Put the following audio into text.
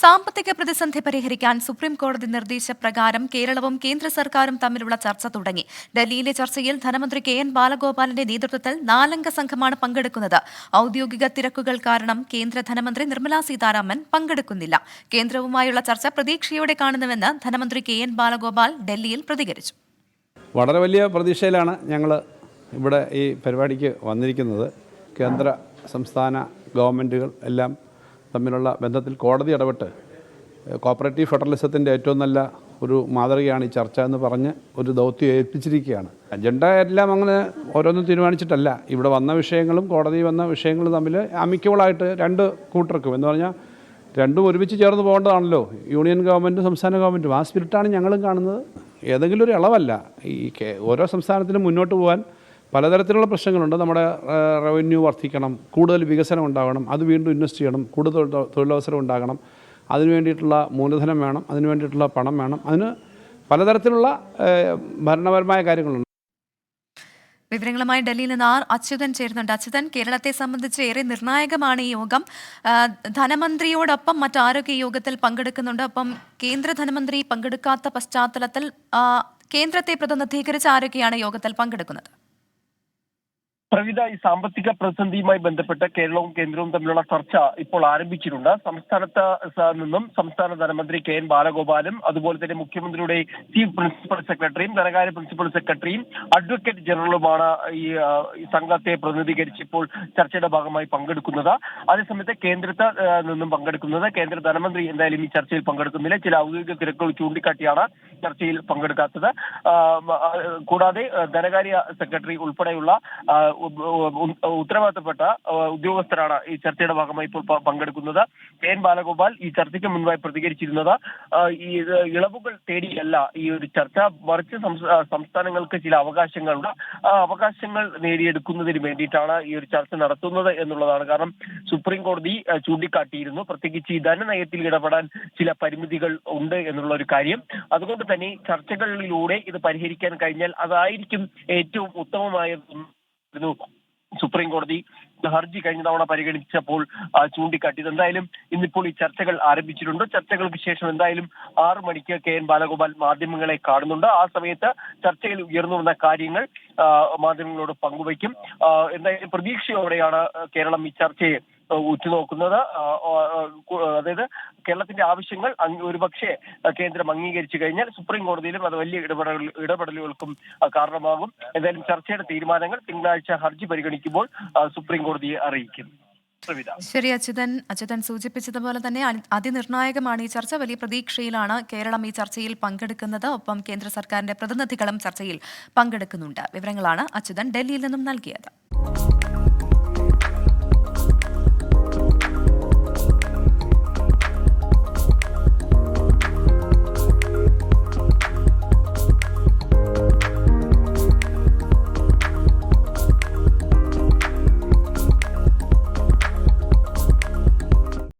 സാമ്പത്തിക പ്രതിസന്ധി പരിഹരിക്കാൻ സുപ്രീം കോടതി നിർദ്ദേശപ്രകാരം കേരളവും കേന്ദ്ര സർക്കാരും തമ്മിലുള്ള ചർച്ച തുടങ്ങി. ഡൽഹിയിലെ ചർച്ചയിൽ ധനമന്ത്രി കെ. എൻ. ബാലഗോപാലിന്റെ നേതൃത്വത്തിൽ നാലംഗ സംഘമാണ് പങ്കെടുക്കുന്നത്. ഔദ്യോഗിക തിരക്കുകൾ കാരണം കേന്ദ്ര ധനമന്ത്രി നിർമ്മലാ സീതാരാമൻ പങ്കെടുക്കുന്നില്ല. കേന്ദ്രവുമായുള്ള ചർച്ച പ്രതീക്ഷയോടെ കാണുന്നുവെന്ന് ധനമന്ത്രി കെ. എൻ. ബാലഗോപാൽ ഡൽഹിയിൽ പ്രതികരിച്ചു. വളരെ വലിയ പ്രതീക്ഷയിലാണ് ഞങ്ങൾ ഇവിടെ ഈ പരിപാടിക്ക് വന്നിരിക്കുന്നത്. കേന്ദ്ര സംസ്ഥാന ഗവൺമെന്റുകൾ എല്ലാം തമ്മിലുള്ള ബന്ധത്തിൽ കോടതി ഇടപെട്ട് കോപ്പറേറ്റീവ് ഫെഡറലിസത്തിന്റെ ഏറ്റവും നല്ല ഒരു മാതൃകയാണ് ഈ ചർച്ച എന്ന് പറഞ്ഞ് ഒരു ദൗത്യം ഏൽപ്പിച്ചിരിക്കുകയാണ്. അജണ്ട എല്ലാം അങ്ങനെ ഓരോന്നും തീരുമാനിച്ചിട്ടല്ല. ഇവിടെ വന്ന വിഷയങ്ങളും കോടതി വന്ന വിഷയങ്ങളും തമ്മിൽ അമിക്കബിളായിട്ട് രണ്ട് കൂട്ടർക്കും. എന്ന് പറഞ്ഞാൽ രണ്ടും ഒരുമിച്ച് ചേർന്ന് പോകേണ്ടതാണല്ലോ. യൂണിയൻ ഗവൺമെന്റും സംസ്ഥാന ഗവൺമെന്റും ആ സ്പിരിറ്റാണ് ഞങ്ങളും കാണുന്നത്. ഏതെങ്കിലും ഒരു ഇളവല്ല. ഈ ഓരോ സംസ്ഥാനത്തിനും മുന്നോട്ട് പോകാൻ പലതരത്തിലുള്ള പ്രശ്നങ്ങളുണ്ട്. നമ്മുടെ റവന്യൂ വർദ്ധിക്കണം കൂടുതൽ വികസനം ഉണ്ടാകണം അത് വീണ്ടും ഇൻവെസ്റ്റ് ചെയ്യണം കൂടുതൽ തൊഴിലവസരം ഉണ്ടാകണം അതിനു വേണ്ടിയിട്ടുള്ള മൂലധനം വേണം അതിനു വേണ്ടിയിട്ടുള്ള പണം വേണം അതിന് പലതരത്തിലുള്ള ഭരണപരമായ കാര്യങ്ങളുണ്ട്. വിവരങ്ങളുമായി ഡൽഹിയിൽ നിന്ന് ആർ അച്യുതൻ ചേരുന്നുണ്ട്. അച്യുതൻ കേരളത്തെ സംബന്ധിച്ച് ഏറെ നിർണായകമാണ് ഈ യോഗം. ധനമന്ത്രിയോടൊപ്പം മറ്റാരൊക്കെ യോഗത്തിൽ പങ്കെടുക്കുന്നുണ്ട്. അപ്പം കേന്ദ്ര ധനമന്ത്രി പങ്കെടുക്കാത്ത പശ്ചാത്തലത്തിൽ കേന്ദ്രത്തെ പ്രതിനിധീകരിച്ച് ആരൊക്കെയാണ് യോഗത്തിൽ പങ്കെടുക്കുന്നത്? പ്രവിധ ഈ സാമ്പത്തിക പ്രതിസന്ധിയുമായി ബന്ധപ്പെട്ട് കേരളവും കേന്ദ്രവും തമ്മിലുള്ള ചർച്ച ഇപ്പോൾ ആരംഭിച്ചിട്ടുണ്ട്. സംസ്ഥാനത്ത് നിന്നും സംസ്ഥാന ധനമന്ത്രി കെ എൻ ബാലഗോപാലും അതുപോലെ തന്നെ മുഖ്യമന്ത്രിയുടെ ചീഫ് പ്രിൻസിപ്പൽ സെക്രട്ടറിയും ധനകാര്യ പ്രിൻസിപ്പൽ സെക്രട്ടറിയും അഡ്വക്കേറ്റ് ജനറലുമാണ് ഈ സംഘത്തെ പ്രതിനിധീകരിച്ച് ഇപ്പോൾ ചർച്ചയുടെ ഭാഗമായി പങ്കെടുക്കുന്നത്. അതേസമയത്ത് കേന്ദ്രത്ത് നിന്നും പങ്കെടുക്കുന്നത് കേന്ദ്ര ധനമന്ത്രി എന്തായാലും ഈ ചർച്ചയിൽ പങ്കെടുക്കുന്നില്ല. ചില ഔദ്യോഗിക തിരക്കുകൾ ചൂണ്ടിക്കാട്ടിയാണ് ചർച്ചയിൽ പങ്കെടുക്കാത്തത്. കൂടാതെ ധനകാര്യ സെക്രട്ടറി ഉൾപ്പെടെയുള്ള ഉത്തരവാദിത്തപ്പെട്ട ഉദ്യോഗസ്ഥരാണ് ഈ ചർച്ചയുടെ ഭാഗമായി ഇപ്പോൾ പങ്കെടുക്കുന്നത്. കെ എൻ ബാലഗോപാൽ ഈ ചർച്ചയ്ക്ക് മുൻപായി പ്രതികരിച്ചിരുന്നത്. ഈ ഇളവുകൾ തേടിയല്ല ഈ ഒരു ചർച്ച. മറിച്ച് സംസ്ഥ- സംസ്ഥാനങ്ങൾക്ക് ചില അവകാശങ്ങളുണ്ട്. ആ അവകാശങ്ങൾ നേടിയെടുക്കുന്നതിന് വേണ്ടിയിട്ടാണ് ഈ ഒരു ചർച്ച നടത്തുന്നത് എന്നുള്ളതാണ്. കാരണം സുപ്രീം കോടതി ചൂണ്ടിക്കാട്ടിയിരുന്നു. പ്രത്യേകിച്ച് ഈ ധനനയത്തിൽ ഇടപെടാൻ ചില പരിമിതികൾ ഉണ്ട് എന്നുള്ള ഒരു കാര്യം. അതുകൊണ്ട് തന്നെ ചർച്ചകളിലൂടെ ഇത് പരിഹരിക്കാൻ കഴിഞ്ഞാൽ അതായിരിക്കും ഏറ്റവും ഉത്തമമായതെന്ന് യിരുന്നു സുപ്രീം കോടതി ഹർജി കഴിഞ്ഞ തവണ പരിഗണിച്ചപ്പോൾ ചൂണ്ടിക്കാട്ടിയത്. എന്തായാലും ഇന്നിപ്പോൾ ഈ ചർച്ചകൾ ആരംഭിച്ചിട്ടുണ്ട്. ചർച്ചകൾക്ക് ശേഷം എന്തായാലും ആറു മണിക്ക് കെ എൻ ബാലഗോപാൽ മാധ്യമങ്ങളെ കാണുന്നുണ്ട്. ആ സമയത്ത് ചർച്ചയിൽ ഉയർന്നു വന്ന കാര്യങ്ങൾ മാധ്യമങ്ങളോട് പങ്കുവയ്ക്കും. എന്തായാലും പ്രതീക്ഷയോടെയാണ് കേരളം ഈ ചർച്ചയെ ഉറ്റുനോക്കുന്നത് അതായത് കേരളത്തിന്റെ ആവശ്യങ്ങൾ ഒരുപക്ഷെ കേന്ദ്രം അംഗീകരിച്ചു കഴിഞ്ഞാൽ സുപ്രീം കോടതിയിലും അത് വലിയ ഇടപെടൽ ഇടപെടലുകൾക്കും കാരണമാകും. എന്തായാലും ചർച്ചയുടെ തീരുമാനങ്ങൾ തിങ്കളാഴ്ച ഹർജി പരിഗണിക്കുമ്പോൾ സുപ്രീം കോടതിയെ അറിയിക്കും. ശരി അച്യുതൻ. അച്യുതൻ സൂചിപ്പിച്ചതുപോലെ തന്നെ അതിനിർണായകമാണ് ഈ ചർച്ച. വലിയ പ്രതീക്ഷയിലാണ് കേരളം ഈ ചർച്ചയിൽ പങ്കെടുക്കുന്നത്. ഒപ്പം കേന്ദ്ര സർക്കാരിന്റെ പ്രതിനിധികളും ചർച്ചയിൽ പങ്കെടുക്കുന്നുണ്ട്. വിവരങ്ങളാണ് അച്യുതൻ ഡൽഹിയിൽ നിന്നും നൽകിയത്.